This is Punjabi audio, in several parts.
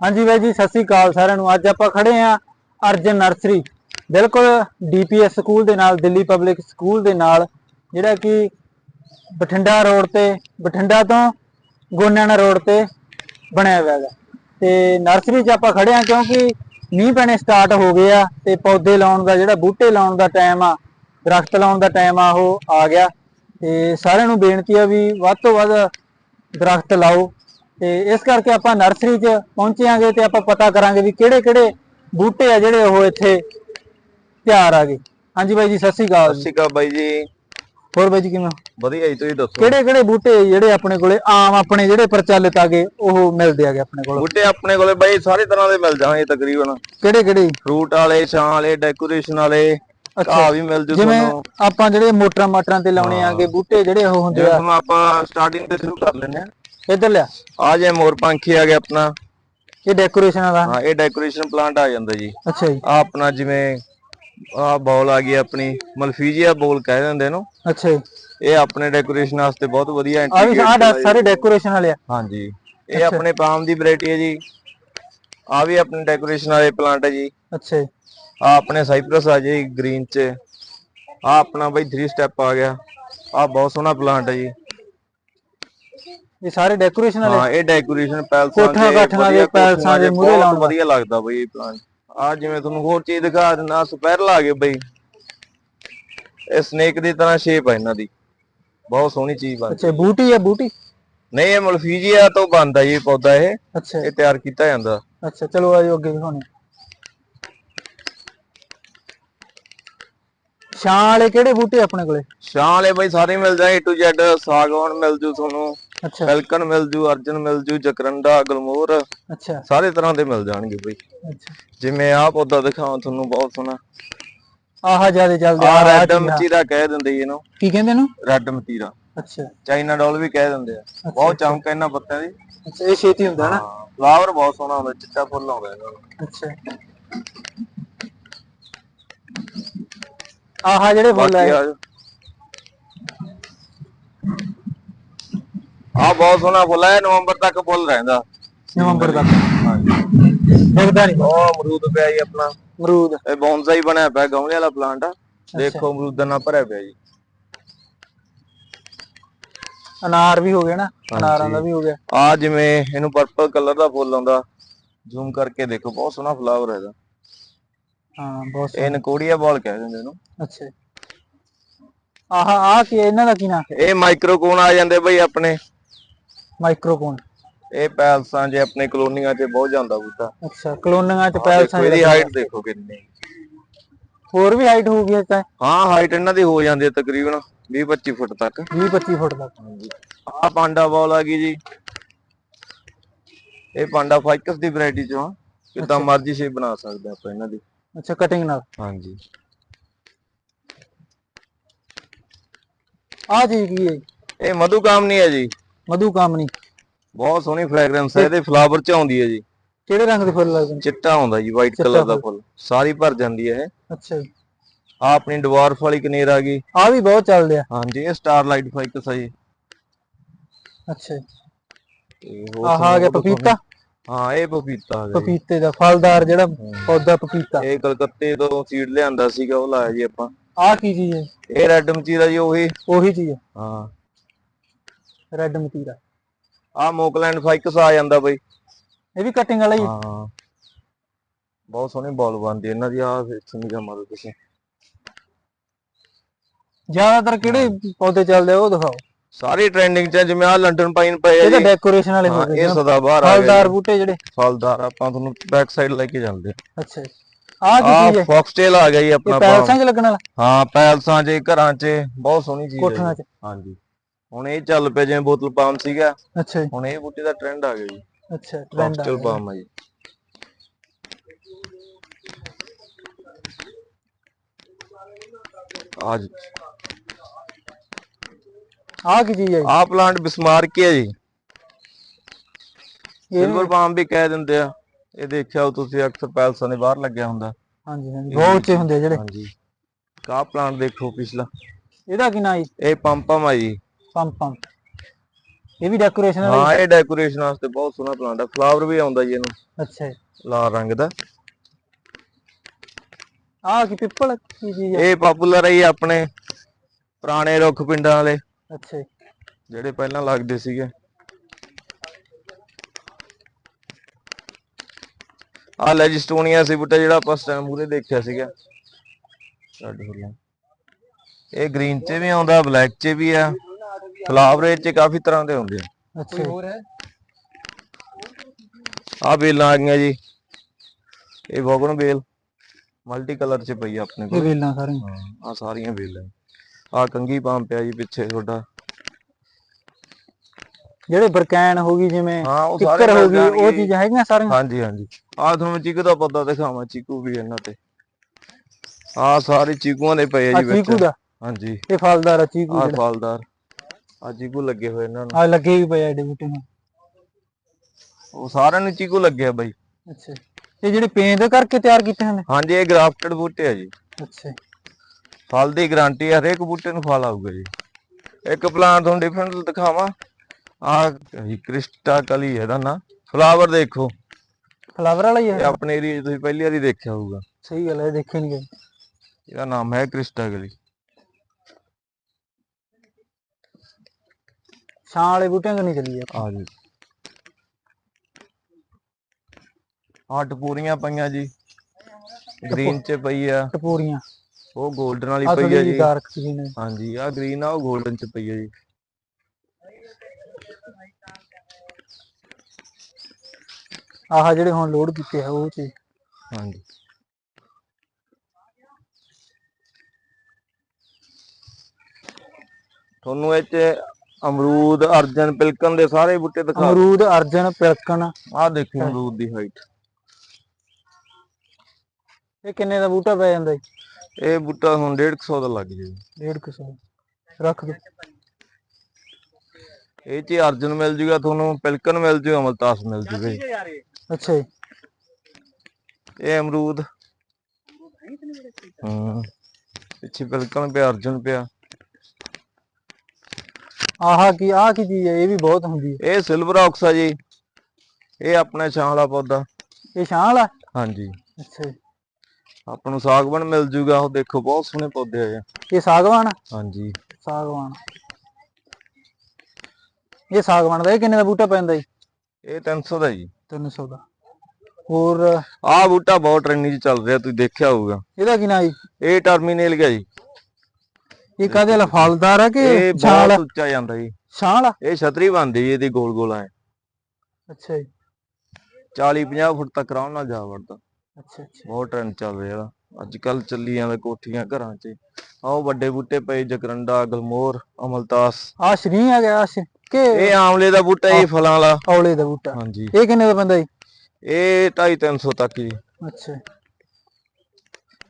ਹਾਂਜੀ ਬਾਈ ਜੀ, ਸਤਿ ਸ੍ਰੀ ਅਕਾਲ ਸਾਰਿਆਂ ਨੂੰ। ਅੱਜ ਆਪਾਂ ਖੜੇ ਆ ਅਰਜਨ ਨਰਸਰੀ। ਬਿਲਕੁਲ ਡੀਪੀਐਸ ਸਕੂਲ ਦੇ ਨਾਲ, ਦਿੱਲੀ ਪਬਲਿਕ ਸਕੂਲ ਦੇ ਨਾਲ, ਜਿਹੜਾ ਕਿ ਬਠਿੰਡਾ ਰੋਡ ਤੇ, ਬਠਿੰਡਾ ਤੋਂ ਗੋਨਿਆਣਾ ਰੋਡ ਤੇ ਬਣਿਆ ਹੋਇਆ ਹੈਗਾ। ਤੇ ਨਰਸਰੀ 'ਚ ਆਪਾਂ ਖੜੇ ਆ ਕਿਉਂਕਿ ਮੀਂਹ ਪੈਣੇ ਸਟਾਰਟ ਹੋ ਗਏ ਆ ਤੇ ਪੌਦੇ ਲਾਉਣ ਦਾ ਜਿਹੜਾ ਬੂਟੇ ਲਾਉਣ ਦਾ ਟਾਈਮ ਆ, ਦਰਖਤ ਲਾਉਣ ਦਾ ਟਾਈਮ ਆ, ਉਹ ਆ ਗਿਆ। ਤੇ ਸਾਰਿਆਂ ਨੂੰ ਬੇਨਤੀ ਆ ਵੀ ਵੱਧ ਤੋਂ ਵੱਧ ਦਰਖਤ ਲਾਓ ਤੇ ਇਸ ਕਰਕੇ ਆਪਾਂ ਨਰਸਰੀ 'ਚ ਪਹੁੰਚਿਆਂਗੇ ਤੇ ਆਪਾਂ ਪਤਾ ਕਰਾਂਗੇ ਵੀ ਕਿਹੜੇ ਕਿਹੜੇ ਬੂਟੇ ਆ ਜਿਹੜੇ ਉਹ ਇੱਥੇ ਤਿਆਰ ਆ ਗਏ। ਹਾਂਜੀ ਬਾਈ ਜੀ ਸਤਿ ਸ੍ਰੀ ਅਕਾਲ ਸਤਿ ਸ਼੍ਰੀ ਅਕਾਲ ਬਾਈ ਜੀ। ਹੋਰ ਬਾਈ ਜੀ ਕਿਵੇਂ? ਵਧੀਆ ਜੀ ਤੁਸੀਂ ਦੱਸੋ? ਕਿਹੜੇ ਕਿਹੜੇ ਬੂਟੇ ਜਿਹੜੇ ਆਪਣੇ ਕੋਲੇ ਆਮ ਆਪਣੇ ਜਿਹੜੇ ਪ੍ਰਚਲਿਤ ਆਗੇ ਉਹ ਮਿਲਦੇ ਆਗੇ ਆਪਣੇ ਕੋਲ? ਬੂਟੇ ਆਪਣੇ ਕੋਲੇ ਬਾਈ ਸਾਰੇ ਤਰ੍ਹਾਂ ਦੇ ਮਿਲ ਜਾਣਗੇ ਤਕਰੀਬਨ। ਕਿਹੜੇ ਕਿਹੜੇ? ਫਰੂਟ ਵਾਲੇ ਛਾਂ ਵਾਲੇ ਡੈਕੋਰੇਸ਼ਨ ਵਾਲੇ ਘਾਹ ਵੀ ਮਿਲ ਜੂ ਜਿਵੇਂ ਆਪਾਂ ਜਿਹੜੇ ਮੋਟਰਾਂ ਮਾਟਰਾਂ ਤੇ ਲਾਉਣੇ ਆਗੇ ਬੂਟੇ ਜਿਹੜੇ ਉਹ ਹੁੰਦੇ ਆ। ਆਪਾਂ ਸਟਾਰਟਿੰਗ ਤੇ ਸ਼ੁਰੂ ਕਰ ਲੈਂਦੇ ਆ ਇੱਧਰ ਲਿਆ। ਆ ਜੇ ਮੋਰ ਪੰਖੀ ਆ ਗਿਆ ਆਪਣਾ। ਇਹ ਡੈਕੋਰੇਸ਼ਨ ਵਾਲਾ। ਹਾਂ ਇਹ ਡੈਕੋਰੇਸ਼ਨ ਪਲਾਂਟ ਆ ਜਾਂਦਾ ਜੀ। ਅੱਛਾ ਜੀ। ਆ ਆਪਣਾ ਜਿਵੇਂ ਆ ਬੋਲ ਆ ਗਈ ਆਪਣੀ ਮਲਫੀਜੀਆ ਬੋਲ ਕਹਿ ਦਿੰਦੇ ਇਹਨੂੰ। ਅੱਛਾ ਜੀ। ਇਹ ਆਪਣੇ ਡੈਕੋਰੇਸ਼ਨ ਵਾਸਤੇ ਬਹੁਤ ਵਧੀਆ ਆ ਵੀ ਇੰਟੀਗ੍ਰੇਟ ਆਹ ਡਾ- ਸਾਰੇ ਡੈਕੋਰੇਸ਼ਨ ਵਾਲੇ ਆ। ਹਾਂਜੀ। ਇਹ ਆਪਣੇ ਪਾਮ ਦੀ ਵੈਰਾਈਟੀ ਹੈ ਜੀ। ਆ ਵੀ ਆਪਣੇ ਡੈਕੋਰੇਸ਼ਨ ਵਾਲੇ ਪਲਾਂਟ ਹੈ ਜੀ। ਅੱਛਾ ਜੀ। ਆ ਆਪਣੇ ਸਾਈਪਰਸ ਆ ਜੀ ਗ੍ਰੀਨ ਚ। ਆ ਆਪਣਾ ਬਈ 3 ਸਟੈਪ ਆ ਗਿਆ। ਆ ਬਹੁਤ ਸੋਹਣਾ ਪਲਾਂਟ ਹੈ ਜੀ। ਇਹ ਸਾਰੇ ਡੈਕੋਰੇਸ਼ਨ ਵਾਲੇ? ਹਾਂ ਇਹ ਡੈਕੋਰੇਸ਼ਨ ਪੈਲਸਾਂ ਕੋਠੀਆਂ ਕਾਠੀਆਂ ਦੇ ਪੈਲਸਾਂ ਦੇ ਮੂਹਰੇ ਲਾਉਣ ਵਧੀਆ ਲੱਗਦਾ ਬਈ ਪਲਾਂਟ ਆ ਜਿਵੇਂ ਤੁਹਾਨੂੰ ਹੋਰ ਚੀਜ਼ ਦਿਖਾ ਦਿੰਦਾ ਸਪੈਰਲ ਆ ਗਏ ਬਈ। ਇਹ ਸਨੇਕ ਦੀ ਤਰ੍ਹਾਂ ਸ਼ੇਪ ਹੈ ਇਹਨਾਂ ਦੀ। ਬਹੁਤ ਸੋਹਣੀ ਚੀਜ਼ ਬਣ ਅੱਛਾ ਬੂਟੀ ਆ ਬੂਟੀ? ਨਹੀਂ ਇਹ ਮਲਫੀਜੀਆ ਤੋਂ ਬਣਦਾ ਜੀ ਪੌਦਾ ਇਹ। ਅੱਛਾ। ਇਹ ਤਿਆਰ ਕੀਤਾ ਜਾਂਦਾ। ਅੱਛਾ ਚਲੋ ਆਜੋ ਅੱਗੇ ਦਿਖਾਉਣੇ ਛਾਂ ਵਾਲੇ ਕਿਹੜੇ ਬੂਟੇ ਆਪਣੇ ਕੋਲੇ? ਛਾਂ ਵਾਲੇ ਬਈ ਸਾਰੇ ਮਿਲ ਜਾਏ A to Z ਸਾਗਵਾਨ ਮਿਲ ਜੂ ਤੁਹਾਨੂੰ। ਅੱਛਾ। ਫੈਲਕਨ ਮਿਲ ਜੂ ਅਰਜਨ ਮਿਲ ਜੂ ਜਕਰੰਡਾ ਗਲਮੋਰ ਅੱਛਾ। ਸਾਰੇ ਤਰ੍ਹਾਂ ਦੇ ਮਿਲ ਜਾਣਗੇ ਬਈ। ਅੱਛਾ। ਜਿਵੇਂ ਆਹ ਪੌਦਾ ਦਿਖਾਵਾਂ ਤੁਹਾਨੂੰ ਬਹੁਤ ਸੋਹਣਾ। ਆਹ ਜ਼ਿਆਦਾ ਚੱਲਦੇ ਆਹ ਰੈੱਡ। ਮਤੀਰਾ ਕਹਿ ਦਿੰਦੇ ਇਹਨੂੰ। ਕੀ ਕਹਿੰਦੇ ਇਹਨੂੰ? ਰੈੱਡ ਮਤੀਰਾ। ਅੱਛਾ। ਚਾਈਨਾ ਡੋਲ ਵੀ ਕਹਿ ਦਿੰਦੇ ਆ। ਬਹੁਤ ਚਮਕ ਇਹਨਾਂ ਪੱਤਿਆਂ ਦੀ। ਅੱਛਾ ਇਹ ਛੇਤੀ ਹੁੰਦਾ ਨਾ? ਫਲਾਵਰ ਬਹੁਤ ਸੋਹਣਾ ਹੁੰਦਾ ਚਿੱਟਾ ਫੁੱਲ ਆਉਂਦਾ ਇਹਨਾਂ ਨੂੰ ਅੱਛਾ। ਆਹ ਜਿਹੜੇ ਫੁੱਲ ਆ ਆ ਆਹ ਬਹੁਤ ਸੋਹਣਾ ਫੁੱਲ ਹੈ ਨਵੰਬਰ ਤੱਕ ਫੁੱਲ ਰਹਿੰਦਾ। ਨਵੰਬਰ ਤੱਕ। ਦਿਖਦਾ ਨਹੀਂ ਉਹ ਅਮਰੂਦ ਪਿਆ ਜੀ ਆਪਣਾ। ਅਮਰੂਦ। ਇਹ ਬੌਂਸਾਈ ਬਣਿਆ ਪਿਆ ਗਮਲੇ ਵਾਲਾ ਪਲਾਂਟ ਆ। ਦੇਖੋ ਅਮਰੂਦਾਂ ਨਾਲ ਭਰਿਆ ਪਿਆ ਜੀ। ਅਨਾਰ ਵੀ ਹੋ ਗਿਆ ਨਾ? ਅਨਾਰਾਂ ਦਾ ਵੀ ਹੋ ਗਿਆ। ਆ ਜਿਵੇਂ ਇਹਨੂੰ ਪਰਪਲ ਕਲਰ ਦਾ ਫੁੱਲ ਆਉਂਦਾ। ਜ਼ੂਮ ਕਰਕੇ ਦੇਖੋ ਬਹੁਤ ਸੋਹਣਾ ਫਲਾਵਰ ਹੈ ਇਹਦਾ। ਹਾਂ ਬਹੁਤ ਇਹ ਨਕੋੜੀਆ ਬਾਲ ਕਹਿ ਦਿੰਦੇ ਇਹਨੂੰ। ਅੱਛਾ। ਆਹ ਆਹ ਕੀ ਹੈ? ਇਹਨਾਂ ਦਾ ਕੀ ਨਾਮ ਇਹ ਮਾਈਕ੍ਰੋਕੋਨ ਆ ਜਾਂਦੇ ਬਈ ਆਪਣੇ। ਮਾਈਕ੍ਰੋਫੋਨ। ਇਹ ਪੈਲਸਾਂ 'ਚ ਆਪਣੇ ਕਲੋਨੀਆਂ 'ਚ ਬਹੁਤ ਜਾਂਦਾ ਬੂਟਾ। ਅੱਛਾ ਕਲੋਨੀਆਂ ਚ ਪੈਲਸਾਂ ਇਹਦੀ ਹਾਈਟ ਦੇਖੋ ਕਿੰਨੀ। ਹੋਰ ਵੀ ਹਾਈਟ ਹੋ ਗਈ ਤਾਂ? ਹਾਂ ਹਾਈਟ ਇਹਨਾਂ ਦੀ ਹੋ ਜਾਂਦੀ ਹੈ ਤਕਰੀਬਨ 20 25 ਫੁੱਟ ਤੱਕ। 20 25 ਫੁੱਟ ਤੱਕ। ਆ ਪਾਂਡਾ ਬਾਲ ਆ ਗਈ ਜੀ। ਇਹ ਪਾਂਡਾ ਫਾਈਕਸ ਦੀ ਵੈਰਾਈਟੀ ਚੋਂ ਆ। ਕਿੱਦਾਂ ਮਰਜ਼ੀ ਸ਼ੇਪ ਬਣਾ ਸਕਦੇ ਆਪਾਂ ਇਹਨਾਂ ਦੀ। ਅੱਛਾ ਕਟਿੰਗ ਨਾਲ। ਹਾਂਜੀ। ਕੀ ਹੈ ਇਹ ਮਧੂ ਕਾਮਨੀ ਹੈ ਜੀ। ਮਧੂ ਕਾਮਨੀ ਬਹੁਤ ਸੋਹਣੀ ਫ੍ਰੈਗਰੈਂਸ ਹੈ ਇਹਦੇ ਫਲਾਵਰ ਚ ਆਉਂਦੀ ਹੈ ਜੀ। ਕਿਹੜੇ ਰੰਗ ਦੇ ਫੁੱਲ ਲੱਗਦੇ ਨੇ ਚਿੱਟਾ ਆਉਂਦਾ ਜੀ ਵਾਈਟ ਕਲਰ ਦਾ ਫੁੱਲ। ਸਾਰੀ ਭਰ ਜਾਂਦੀ ਹੈ ਇਹ। ਅੱਛਾ ਜੀ। ਆ ਆਪਣੀ ਡਵਾਰਫ ਵਾਲੀ ਕਨੇਰ ਆ ਗਈ। ਆਹ ਵੀ ਬਹੁਤ ਚੱਲਦੇ ਆ। ਹਾਂਜੀ ਇਹ ਸਟਾਰ ਲਾਈਟ ਫਾਈਕਸ ਆ ਜੀ। ਅੱਛਾ ਜੀ। ਆਹ ਆ ਗਿਆ ਪਪੀਤਾ? ਹਾਂ ਇਹ ਪਪੀਤਾ ਆ ਗਿਆ। ਪਪੀਤੇ ਦਾ ਫਲਦਾਰ ਜਿਹੜਾ ਪੌਦਾ ਪਪੀਤਾ। ਇਹ ਕਲਕੱਤੇ ਤੋਂ ਸੀਡ ਲਿਆਂਦਾ ਸੀਗਾ ਉਹ ਲਾਇਆ ਜੀ ਆਪਾਂ। ਆਹ ਕੀ ਚੀਜ਼ ਹੈ? ਇਹ ਰੈੱਡ ਮਚੀਰਾ ਜੀ ਉਹੀ। ਉਹੀ ਚੀਜ਼ ਹੈ। ਹਾਂ। ਰੈੱਡ ਮਤੀਰਾ ਆ। ਮੋਕਲੈਂਡ ਫਾਈਕਸ ਆ ਜਾਂਦਾ ਬਈ। ਇਹ ਵੀ ਕਟਿੰਗ ਵਾਲਾ ਹੀ ਹੈ। ਬਹੁਤ ਸੋਹਣੀ ਬਾਲ ਬਣਦੀ ਇਹਨਾਂ ਦੀ ਆ ਵੇਖਣ ਦੀ ਮਾਰੋ ਤੁਸੀਂ। ਜ਼ਿਆਦਾਤਰ ਕਿਹੜੇ ਪੌਦੇ ਚੱਲਦੇ ਆ ਉਹ ਦਿਖਾਓ। ਸਾਰੀ ਟ੍ਰੈਂਡਿੰਗ ਚ ਆ, ਜਿਵੇਂ ਆ ਲੰਡਨ ਪਾਈਨ ਪਏ ਆ ਇਹ ਤਾਂ ਜੀ। ਡੈਕੋਰੇਸ਼ਨ ਵਾਲੇ ਹੋ ਹਾਂ, ਗਏ ਇਹ ਸਦਾ ਬਾਹਰ ਆ ਫਲਦਾਰ ਗਏ ਬੂਟੇ ਜਿਹੜੇ। ਫਲਦਾਰ ਆਪਾਂ ਤੁਹਾਨੂੰ ਬੈਕ ਸਾਈਡ ਲੈ ਕੇ ਜਾਂਦੇ ਅੱਛਾ ਜੀ। ਆਹ ਕੀ ਆ ਚੀਜ਼ ਹੈ? ਫੌਕਸਟੇਲ ਆ ਜੀ ਆਪਣਾ ਇਹ ਪੈਲਸਾਂ 'ਚ ਲੱਗਣ ਵਾਲਾ? ਹਾਂ ਪੈਲਸਾਂ 'ਚ ਘਰਾਂ 'ਚ ਬਹੁਤ ਸੋਹਣੀ ਚੀਜ਼ ਹੈ ਕੋਠੀਆਂ 'ਚ। ਜੀ। ਹਾਂਜੀ। ਹੁਣ ਇਹ ਚੱਲ ਪਿਆ ਜਿਵੇਂ ਬੋਤਲ ਪਾਮ ਸੀਗਾ। ਅੱਛਾ ਜੀ। ਹੁਣ ਇਹ ਬੂਟੇ ਦਾ ਟ੍ਰੈਂਡ ਆ ਗਿਆ ਜੀ। ਅੱਛਾ ਟ੍ਰੈਂਡ ਆ ਗਿਆ। ਪਾਮ ਆ ਜੀ। ਅੱਜ ਆਹ ਕੀ ਚੀਜ਼ ਹੈ? ਆ ਪਲਾਂਟ ਬਿਸਮਾਰਕ ਹੀ ਹੈ ਜੀ। ਇਹ ਸਿਲਵਰ ਪਾਮ ਵੀ ਕਹਿ ਦਿੰਦੇ ਆ। ਇਹ ਦੇਖਿਆ ਹੋ ਤੁਸੀਂ ਅਕਸਰ ਪੈਲਸਾਂ ਦੇ ਬਾਹਰ ਲੱਗਿਆ ਹੁੰਦਾ। ਹਾਂਜੀ ਹਾਂਜੀ। ਬਹੁਤ ਉੱਚੇ ਹੁੰਦੇ ਆ ਜਿਹੜੇ। ਹਾਂਜੀ। ਕਾ ਪਲਾਂਟ ਦੇਖੋ ਪਿਛਲਾ। ਇਹਦਾ ਕੀ ਨਾਂ ਜੀ? ਇਹ ਪੰਪਮ ਆ ਜੀ। ਪੰਪ ਪੰਪ। ਇਹ ਵੀ ਡੈਕੋਰੇਸ਼ਨ ਵਾਲਾ? ਹਾਂ ਇਹ ਡੈਕੋਰੇਸ਼ਨ ਵਾਸਤੇ ਬਹੁਤ ਸੋਹਣਾ ਪਲਾਂਟ ਆ। ਫਲਾਵਰ ਵੀ ਆਉਂਦਾ ਜੀ ਇਹਨੂੰ? ਅੱਛਾ ਜੀ। ਲਾਲ ਰੰਗ ਦਾ। ਆਹ ਕੀ ਪਿੱਪਲ ਕੀ ਹੈ ਇਹ ਪਪੂਲਰ ਹੈ ਜੀ ਆਪਣੇ ਪੁਰਾਣੇ ਰੁੱਖ ਪਿੰਡਾਂ ਵਾਲੇ। ਅੱਛਾ ਜੀ। ਜਿਹੜੇ ਪਹਿਲਾਂ ਲੱਗਦੇ ਸੀਗੇ। ਆ ਲੈਜਿਸਟੋਨੀਆ ਸੀ ਬੁੱਟਾ ਜਿਹੜਾ ਆਪਾਂ ਉਸ ਟਾਈਮ ਮੂਰੇ ਦੇਖਿਆ ਸੀਗਾ। ਰੈੱਡ ਫੁੱਲਾਂ ਇਹ ਗ੍ਰੀਨ 'ਚ ਵੀ ਆਉਂਦਾ ਬਲੈਕ 'ਚ ਵੀ ਆ। ਫਲਾਵਰ ਇਹ 'ਚ ਕਾਫੀ ਤਰ੍ਹਾਂ ਦੇ ਹੁੰਦੇ ਆ। ਅੱਛਾ। ਹੋਰ ਹੈ? ਆ ਬੇਲਾਂ ਆ ਗਈਆਂ ਜੀ। ਇਹ ਵੋਗਨ ਬੇਲ ਮਲਟੀ ਕਲਰ 'ਚ ਪਈ ਆ ਆਪਣੇ ਇਹ ਕੋਲ ਵੇਲਾਂ ਸਾਰੀਆਂ। ਆ ਸਾਰੀਆਂ ਬੇਲਾਂ ਆ ਕੰਗੀ ਪਾਮ ਪਿਆ ਜੀ ਪਿੱਛੇ ਤੁਹਾਡਾ। ਜਿਹੜੇ ਬਰਕੈਨ ਹੋ ਗਈ ਜਿਵੇਂ ਹਾਂ ਉਹ ਸਾਰੇ ਹੋ ਮਿਲ ਗਈ ਉਹ ਜਾਣਗੇ। ਚੀਜ਼ਾਂ ਹੈਗੀਆਂ ਸਾਰੀਆਂ? ਹਾਂਜੀ ਹਾਂਜੀ। ਆ ਤੁਹਾਨੂੰ ਚੀਕੂ ਦਾ ਪੌਦਾ ਦਿਖਾਵਾਂ ਚੀਕੂ ਵੀ ਇਹਨਾਂ ਤੇ। ਆ ਸਾਰੇ ਚੀਕੂਆਂ ਦੇ ਪਏ ਆ ਆ ਜੀ ਵਿੱਚ ਚੀਕੂ ਦਾ? ਹਾਂਜੀ। ਇਹ ਫਲਦਾਰ ਆ ਚੀਕੂ ਆ ਜਿਹੜਾ। ਫਲਦਾਰ। ਆ ਚੀਕੂ ਲੱਗੇ ਹੋਏ ਇਹਨਾਂ ਨੂੰ। ਆ ਲੱਗੇ ਵੀ ਪਏ ਬੂਟੇ ਨੂੰ ਉਹ ਸਾਰਿਆਂ ਨੂੰ ਚੀਕੂ ਲੱਗਿਆ ਬਾਈ। ਅੱਛਾ। ਇਹ ਜਿਹੜੇ ਪੇਂਟ ਕਰਕੇ ਤਿਆਰ ਕੀਤੇ ਹੁੰਦੇ ਹਾਂਜੀ ਇਹ ਗ੍ਰਾਫਟਡ ਬੂਟੇ ਆ ਜੀ। ਅੱਛਾ। ਫਲ ਦੀ ਗਾਰੰਟੀ ਆ ਹਰੇਕ ਬੂਟੇ ਨੂੰ ਫਲ ਆਊਗਾ ਜੀ। ਇੱਕ ਪਲਾਂਟ ਤੁਹਾਨੂੰ ਡਿਫਰੈਂਟ ਦਿਖਾਵਾਂ। ਆ ਕ੍ਰਿਸਟਾ ਕਲੀ ਇਹਦਾ ਨਾਂ। ਫਲਾਵਰ ਦੇਖੋ। ਫਲਾਵਰ ਵਾਲਾ ਹੀ ਇਹ ਹੈ ਆਪਣੇ ਏਰੀਆ 'ਚ ਤੁਸੀਂ ਪਹਿਲੀ ਵਾਰੀ ਦੇਖਿਆ ਹੋਊਗਾ। ਸਹੀ ਗੱਲ ਹੈ ਦੇਖੇ ਨਹੀਂ ਗਏ। ਇਹਦਾ ਨਾਮ ਹੈ ਕ੍ਰਿਸਟਾ ਕਲੀ। ਛਾਂ ਵਾਲੇ ਬੂਟਿਆਂ ਤੋਂ ਨਹੀਂ ਚੱਲੀ ਆ ਆ ਜੀ। ਆਹ ਟਪੂਰੀਆਂ ਪਈਆਂ ਜੀ। ਗ੍ਰੀਨ ਚ ਪਈ ਆ। ਟਪੂਰੀਆਂ। ਉਹ 골ਡਨ ਵਾਲੀ ਪਈ ਆ ਜੀ। ਡਾਰਕ ਜੀ ਨੇ। ਹਾਂਜੀ ਆ ਗ੍ਰੀਨ ਆ ਉਹ 골ਡਨ ਚ ਪਈ ਆ ਜੀ। ਆਹ ਜਿਹੜੇ ਹੁਣ ਲੋਡ ਕੀਤੇ ਆ ਉਹ ਚੀਜ਼ ਹਾਂਜੀ। ਤੁਹਾਨੂੰ ਇਹ ਚ ਅਮਰੂਦ ਅਰਜਨ ਪਿਲਕਨ ਦੇ ਸਾਰੇ ਬੂਟੇ ਦਿਖਾ ਅਮਰੂਦ ਅਰਜਨ ਪਿਲਕਣ। ਆਹ ਦੇਖੋ ਅਮਰੂਦ ਦੀ ਹਾਈਟ ਇਹ ਕਿੰਨੇ ਦਾ ਬੂਟਾ ਪੈ ਜਾਂਦਾ ਜੀ? ਇਹ ਬੂਟਾ ਹੁਣ 150 ਦਾ ਲੱਗ ਜਾਊ। 150 ਰੱਖ ਦੋ ਇਹ ਚ ਅਰਜਨ ਮਿਲ ਜੂਗਾ ਤੁਹਾਨੂੰ ਪਿਲਕਨ ਮਿਲ ਜੂਗਾ ਅਮਲਤਾਸ ਮਿਲ ਜੂਗਾ ਜੀ ਅੱਛਾ ਜੀ। ਇਹ ਅਮਰੂਦ। ਹਾਂ। ਪਿੱਛੇ ਪਿਲਕਣ ਪਿਆ ਅਰਜਨ ਪਿਆ। ਆਹ ਕੀ ਆਹ ਕੀ ਚੀਜ਼ ਹੈ? ਇਹ ਵੀ ਬਹੁਤ ਹੁੰਦੀ ਹੈ। ਇਹ ਸਿਲਵਰ ਆਕਸ ਆ ਜੀ। ਇਹ ਆਪਣਾ ਛਾਂ ਵਾਲਾ ਪੌਦਾ। ਇਹ ਛਾਂ ਵਾਲਾ? ਹਾਂਜੀ। ਅੱਛਾ ਜੀ। ਆਪਾਂ ਨੂੰ ਸਾਗਵਾਨ ਮਿਲ ਜੂਗਾ। ਉਹ ਦੇਖੋ ਬਹੁਤ ਸੋਹਣੇ ਪੌਦੇ ਆ ਇਹ। ਸਾਗਵਾਨ? ਆ? ਹਾਂਜੀ। ਸਾਗਵਾਨ। ਇਹ ਸਾਗਵਾਨ ਦਾ ਇਹ ਕਿੰਨੇ ਦਾ ਬੂਟਾ ਪੈਂਦਾ ਜੀ? ਇਹ 300 ਦਾ ਜੀ। 300 ਦਾ। ਹੋਰ? ਆਹ ਬੂਟਾ ਬਹੁਤ ਟ੍ਰੈਂਡਿੰਗ 'ਚ ਚੱਲ ਰਿਹਾ। ਤੁਸੀਂ ਦੇਖਿਆ ਹੋਊਗਾ। ਇਹਦਾ ਕੀ ਨਾਂ ਜੀ? ਇਹ ਟਰਮੀਨੇਲ ਗਿਆ ਜੀ। ਇਹ ਕਾਹਦੇ ਵਾਲਾ ਫਲਦਾਰ ਹੈ ਕਿ ਇਹ ਛਾਂ ਵਾਲਾ ਬਹੁਤ ਉੱਚਾ ਜਾਂਦਾ ਜੀ। ਛਾਂ ਵਾਲਾ ਇਹ ਛਤਰੀ ਬਣਦੀ ਜੀ ਇਹਦੀ ਗੋਲ ਗੋਲ ਐ। ਅੱਛਾ ਜੀ। 40 50 ਫੁੱਟ ਤੱਕ ਆਰਾਮ ਨਾਲ ਜਾ ਵੜਦਾ। ਅੱਛਾ ਅੱਛਾ। ਬਹੁਤ ਟ੍ਰੈਂਡ ਚੱਲ ਰਿਹਾ ਇਹਦਾ। ਅੱਜ ਕੱਲ ਚੱਲੀ ਜਾਂਦਾ ਕੋਠੀਆਂ ਘਰਾਂ 'ਚ। ਆਹ ਵੱਡੇ ਬੂਟੇ ਪਏ ਜਕਰੰਡਾ ਗਲਮੋਰ ਅਮਲਤਾਸ। ਆ ਸ਼ਰੀ ਆ ਗਿਆ ਸ਼੍ਰੀ- ਕਿ ਇਹ ਆਮਲੇ ਦਾ ਬੂਟਾ ਜੀ ਫਲਾਂ ਵਾਲਾ। ਔਲੇ ਦਾ ਬੂਟਾ। ਹਾਂਜੀ। ਇਹ ਕਿੰਨੇ ਦਾ ਪੈਂਦਾ ਜੀ? ਇਹ 2.5 300 ਤੱਕ ਜੀ। ਅੱਛਾ।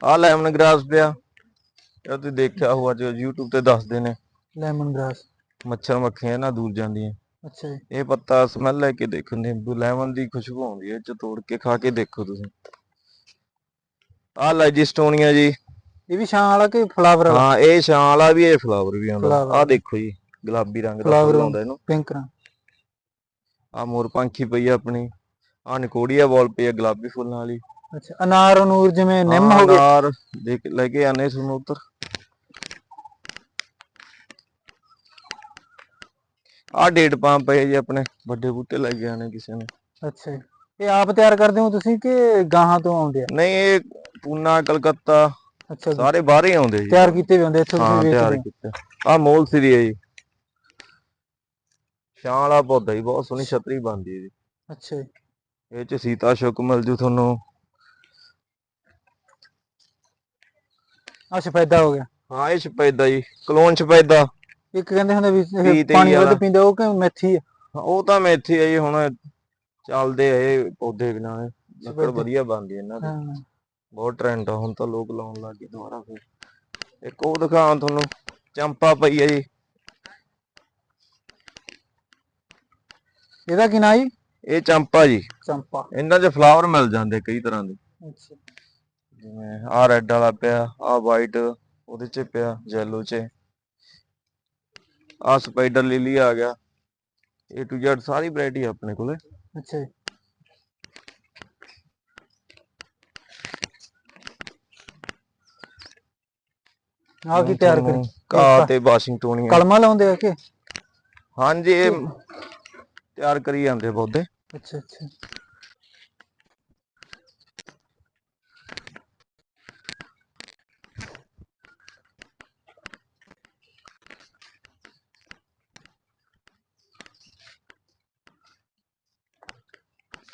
ਆਹ ਲੈਮਨ ਗ੍ਰਾਸ ਪਿਆ। ਇਹ ਤੁਸੀਂ ਦੇਖਿਆ ਹੋਊਗਾ ਜੋ YouTube ਤੇ ਦੱਸਦੇ ਨੇ। ਲੈਮਨ ਗ੍ਰਾਸ ਮੱਛਰ ਮੱਖੀਆਂ ਨਾ ਦੂਰ ਜਾਂਦੀਆਂ। ਅੱਛਾ ਜੀ। ਇਹ ਪੱਤਾ ਸਮੈਲ ਲੈ ਕੇ ਦੇਖੋ ਨਿੰਬੂ ਲੈਮਨ ਦੀ ਖੁਸ਼ਬੂ ਆਉਂਦੀ ਹੈ ਇਹ ਚ ਤੋੜ ਕੇ ਖਾ ਕੇ ਦੇਖੋ ਤੁਸੀਂ। ਆਹ ਲਾਈਜਿਸਟੋਨੀਆ ਜੀ ਇਹ ਵੀ ਛਾਂ ਵਾਲਾ ਕਿ ਫਲਾਵਰ ਵਾਲਾ? ਹਾਂ ਇਹ ਛਾਂ ਵਾਲਾ ਵੀ ਇਹ ਫਲਾਵਰ ਵੀ ਆਉਂਦਾ। Flower ਆਹ ਦੇਖੋ ਜੀ ਗੁਲਾਬੀ ਰੰਗ ਦਾ ਫੁੱਲ ਆਉਂਦਾ ਇਹਨੂੰ। ਪਿੰਕ ਰੰਗ। ਆਹ ਮੋਰ ਪੰਖੀ ਪਈ ਆ ਆਪਣੀ। ਆਹ ਨਿਕੋੜੀਆ ਵਾਲ ਪਈ ਆ ਗੁਲਾਬੀ ਫੁੱਲਾਂ ਵਾਲੀ। ਅੱਛਾ ਅਨਾਰ ਅਨੂਰ ਜਿਵੇਂ ਨਿੰਮ ਹੋ ਗਏ। ਅਨਾਰ ਦੇਖ ਲੈ ਕੇ ਆਨੇ ਤੁਹਾਨੂੰ ਉੱਤਰ ਆਹ ਡੇਟ ਪਾਮ ਪਏ ਜੀ ਆਪਣੇ ਵੱਡੇ ਬੂਟੇ ਲੈ ਕੇ ਆਣੇ ਕਿਸੇ ਨੇ। ਅੱਛਾ ਇਹ ਆਪ ਤਿਆਰ ਕਰਦੇ ਹੋ ਤੁਸੀਂ ਕਿ ਗਾਹਾਂ ਤੋਂ ਆਉਂਦੇ ਆ? ਨਹੀਂ ਇਹ ਪੂਨਾ ਕਲਕੱਤਾ ਅੱਛਾ ਸਾਰੇ ਬਾਹਰ ਹੀ ਆਉਂਦੇ ਜੀ। ਤਿਆਰ ਕੀਤੇ ਵੀ ਹੁੰਦੇ ਇੱਥੋਂ ਹਾਂ ਤੁਸੀਂ ਤਿਆਰ ਵੇਚਦੇ ਹੋ। ਕੀਤਾ। ਆਹ ਮੋਲ ਸਿਰੀ ਹੈ ਜੀ। ਛਾਂ ਵਾਲਾ ਪੌਦਾ ਜੀ ਬਹੁਤ ਸੋਹਣੀ ਛਤਰੀ ਬਣਦੀ ਹੈ ਜੀ। ਅੱਛਾ ਇਹ ਚ ਸੀਤਾ ਸ਼ੁਕ ਮਿਲ ਜੂ ਤੁਹਾਨੂੰ। ਆ ਸਫੈਦਾ ਹੋ ਗਿਆ। ਹਾਂ ਇਹ ਛਪੈਦਾ ਜੀ ਕਲੋਨ ਛਪੈਦਾ ਇੱਕ ਕਹਿੰਦੇ ਹੁੰਦੇ ਵੀ ਇਹ ਪਾਣੀ ਵੱਧ। ਪੀਂਦੇ ਉਹ ਕਿ ਮੇਥੀ ਆ? ਉਹ ਤਾਂ ਮੇਥੀ ਹੈ ਜੀ ਹੁਣ ਚੱਲਦੇ ਆ ਇਹ ਪੌਦੇ ਬਿਨਾਂ ਲੱਕੜ ਸਫੈਦੇ। ਵਧੀਆ ਬਣਦੀ ਇਹਨਾਂ ਦੀ। ਹਾਂ। ਬਹੁਤ ਟ੍ਰੈਂਡ ਆ ਹੁਣ ਤਾਂ ਲੋਕ ਲਾਉਣ ਲੱਗ ਗਏ ਦੁਬਾਰਾ ਫਿਰ। ਇੱਕ ਉਹ ਦਿਖਾਉਂ ਤੁਹਾਨੂੰ ਚੰਪਾ ਪਈ ਹੈ ਜੀ। ਇਹਦਾ ਕੀ ਨਾਂ ਜੀ? ਇਹ ਚੰਪਾ ਜੀ। ਚੰਪਾ। ਇਹਨਾਂ 'ਚ ਫਲਾਵਰ ਮਿਲ ਜਾਂਦੇ ਕਈ ਤਰ੍ਹਾਂ ਦੇ। ਅੱਛਾ। ਜਿਵੇਂ ਆਹ ਰੈੱਡ ਵਾਲਾ ਪਿਆ ਆਹ ਵਾਈਟ ਉਹਦੇ 'ਚ ਪਿਆ yellow 'ਚ। ਆਹ ਸਪਾਈਡਰ ਲਿਲੀ ਆ ਗਿਆ। A to Z ਸਾਰੀ ਵੈਰਾਈਟੀ ਆਪਣੇ ਕੋਲੇ। ਅੱਛਾ ਜੀ। ਆ ਕੀ ਤਿਆਰ ਕਰੀ? ਕਾ ਤੇ ਵਾਸ਼ਿੰਗਟੋਨੀਆ ਕਲਮਾ ਲਾਉਂਦੇ ਆ ਕਿ? ਹਾਂਜੀ ਇਹ ਤਿਆਰ ਕਰੀ ਜਾਂਦੇ ਆ ਪੌਦੇ। ਅੱਛਾ ਅੱਛਾ।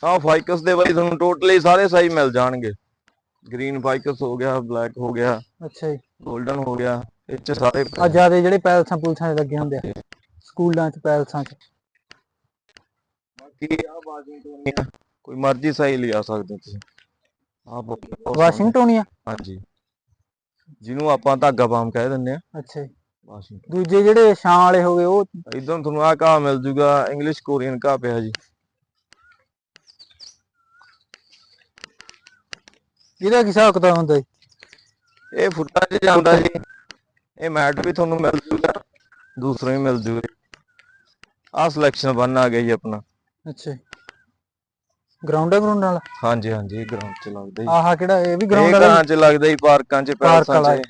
ਆਹ ਫਾਈਕਸ ਦੇ ਬਾਈ ਤੁਹਾਨੂੰ ਟੋਟਲੀ ਸਾਰੇ ਸਾਈਜ਼ ਮਿਲ ਜਾਣਗੇ। ਗ੍ਰੀਨ ਫਾਈਕਸ ਹੋ ਗਿਆ ਬਲੈਕ ਹੋ ਗਿਆ ਅੱਛਾ ਜੀ। 골ਡਨ ਹੋ ਗਿਆ ਇਹ ਚ ਸਾਰੇ ਆ ਜਿਆਦੇ ਜਿਹੜੇ ਪੈਲਸਾਂ ਪੁਲਸਾਂ 'ਚ ਲੱਗੇ ਹੁੰਦੇ ਆ ਸਕੂਲਾਂ 'ਚ ਪੈਲਸਾਂ 'ਚ। ਬਾਕੀ ਆ ਵਾਸ਼ਿੰਗਟੋਨੀਆ ਕੋਈ ਮਰਜ਼ੀ ਸਾਈਜ਼ ਲਿਆ ਸਕਦੇ ਤੁਸੀਂ। ਆ। ਵਾਸ਼ਿੰਗਟੋਨੀਆ ਹਾਂਜੀ। ਜਿਹਨੂੰ ਆਪਾਂ ਧਾਗਾ ਪਾਮ ਕਹਿ ਦਿੰਦੇ ਆ। ਅੱਛਾ ਜੀ। ਵਾਸ਼ਿੰਗਟਨ ਦੂਜੇ ਜਿਹੜੇ ਛਾਂ ਵਾਲੇ ਹੋ ਗਏ ਉਹ ਇਦੋਂ ਤੁਹਾਨੂੰ ਆ ਘਾਹ ਮਿਲ ਜੂਗਾ ਇੰਗਲਿਸ਼ ਕੋਰੀਅਨ ਘਾਹ ਪਿਆ ਜੀ। ਇਹਦਾ ਕੀ ਹਿਸਾਬ ਕਿਤਾਬ ਹੁੰਦਾ ਜੀ? ਇਹ ਫੁੱਟਾਂ 'ਚ ਜਾਂਦਾ ਜੀ। ਇਹ ਮੈਟ ਵੀ ਤੁਹਾਨੂੰ ਮਿਲ ਜੂਗਾ ਦੂਸਰਾ ਵੀ ਮਿਲ ਜੂਗਾ। ਆ ਸਿਲੈਕਸ਼ਨ ਬਣ ਆ ਗਿਆ ਜੀ ਆਪਣਾ। ਅੱਛਾ ਗਰਾਊਂਡਾਂ ਗਰਾਊਂਡ ਨਾਲ ਹਾਂਜੀ ਹਾਂਜੀ ਗਰਾਊਂਡ 'ਚ ਲੱਗਦਾ ਜੀ। ਆਹਾ ਕਿਹੜਾ ਇਹ ਵੀ ਇਹ ਗਰਾਊਂਡ ਵਾਲਾ? ਘਰਾਂ 'ਚ ਲੱਗਦਾ ਜੀ ਪਾਰਕਾਂ 'ਚ ਪੈਲਸਾਂ 'ਚ।